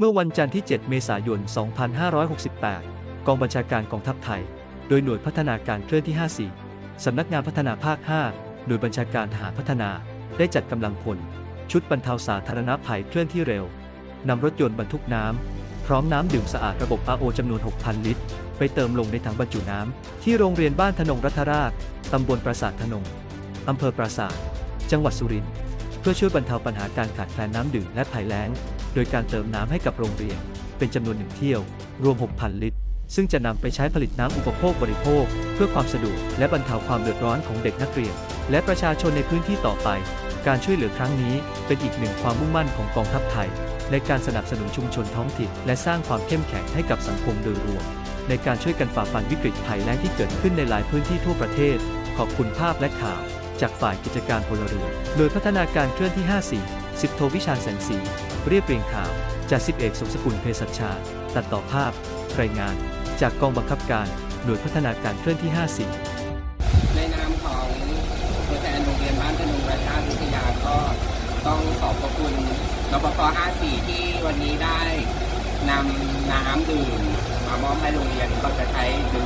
เมื่อวันจันทร์ที่ 7 เมษายน 2568 กองบัญชาการกองทัพไทย โดยหน่วยพัฒนาการเคลื่อนที่ 54 สำนักงานพัฒนาภาค 5 หน่วยบัญชาการทหารพัฒนา ได้จัดกำลังพล ชุดบรรเทาสาธารณภัยเคลื่อนที่เร็วนำรถยนต์บรรทุกน้ำ พร้อมน้ำดื่มสะอาดระบบ RO จำนวน 6,000 ลิตร ไปเติมลงในถังบรรจุน้ำ ที่โรงเรียนบ้านธนงรัฐราชตำบลปราสาทธนงอำเภอปราสาท จังหวัดสุรินทร์ พื่อช่วยบรรเทาปัญหาการขาดแคลนน้ำดื่มและภัยแล้ง โดยการเติมน้ำให้กับโรงเรียน เป็นจำนวนหนึ่งเที่ยว รวม 6,000 ลิตร ซึ่งจะนำไปใช้ผลิตน้ำอุปโภคบริโภค เพื่อความสะดวกและบรรเทาความเดือดร้อนของเด็กนักเรียน และประชาชนในพื้นที่ต่อไป การช่วยเหลือครั้งนี้เป็นอีกหนึ่งความมุ่งมั่นของกองทัพไทย ในการสนับสนุนชุมชนท้องถิ่นและสร้างความเข้มแข็งให้กับสังคมโดยรวม ในการช่วยกันฝ่าฟันวิกฤตภัยแล้งที่เกิดขึ้นในหลายพื้นที่ทั่วประเทศ ขอบคุณภาพและข่าว จากฝ่ายกิจการพลเรือนโดยพัฒนาการเคลื่อนที่ 54 10 โทวิชาญแสงสี เรียบเรียงข่าว จากสิบเอกสมสกุลเภสัชา ตัดต่อภาพ รายงาน จากกองบังคับการ หน่วยพัฒนาการเคลื่อนที่ 54 ในนามของตัวแทนโรงเรียนบ้านธนงราชาวิทยาก็ต้องขอบพระคุณรปภ54 ที่วันนี้ได้นำน้ำดื่มมามอบให้โรงเรียนก็จะใช้ดื่ม